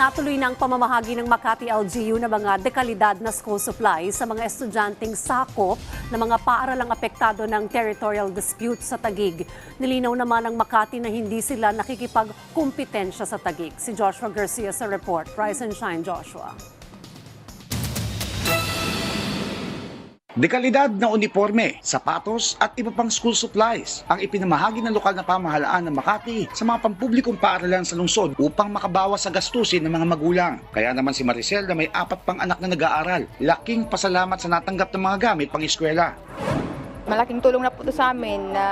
Natuloy ng pamamahagi ng Makati LGU ng mga dekalidad na school supplies sa mga estudyanteng sakop ng mga paaralang apektado ng territorial dispute sa Tagig. Nilinaw naman ng Makati na hindi sila nakikipagkumpetensya sa Tagig. Si Joshua Garcia sa report. Rise and shine, Joshua. Dekalidad na uniforme, sapatos at iba pang school supplies ang ipinamahagi ng lokal na pamahalaan ng Makati sa mga pampublikong paaralan sa lungsod upang makabawas sa gastusin ng mga magulang. Kaya naman si Maricel na may apat pang anak na nag-aaral, laking pasalamat sa natanggap ng mga gamit pang eskwela. Malaking tulong na po ito sa amin na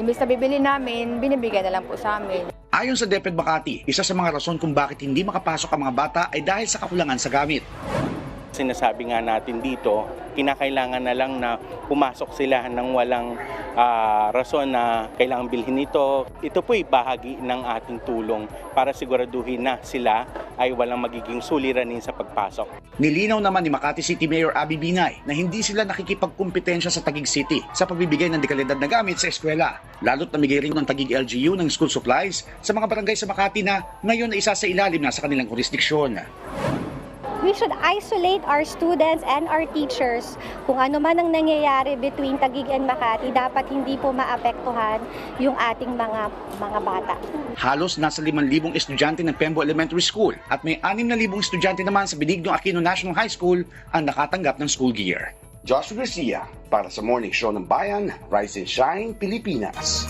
imbes na bibili namin, binibigay na lang po sa amin. Ayon sa DepEd Makati, isa sa mga rason kung bakit hindi makapasok ang mga bata ay dahil sa kakulangan sa gamit. Sinasabi nga natin dito, kinakailangan na lang na pumasok sila ng walang ah, rason na kailangan bilhin ito. Ito po'y bahagi ng ating tulong para siguraduhin na sila ay walang magiging suliranin sa pagpasok. Nilinaw naman ni Makati City Mayor Abby Binay na hindi sila nakikipagkumpetensya sa Taguig City sa pagbibigay ng dekalidad na gamit sa eskwela. Lalo't namigay rin ng Taguig LGU ng school supplies sa mga barangay sa Makati na ngayon ay isa sa ilalim na sa kanilang jurisdiksyon. We should isolate our students and our teachers. Kung ano man ang nangyayari between Taguig and Makati, dapat hindi po maapektuhan yung ating mga mga bata. Halos nasa 5,000 estudyante ng Pembo Elementary School at may 6,000 estudyante naman sa Benigno Aquino National High School ang nakatanggap ng school gear. Joshua Garcia para sa Morning Show ng Bayan, Rise and Shine, Pilipinas.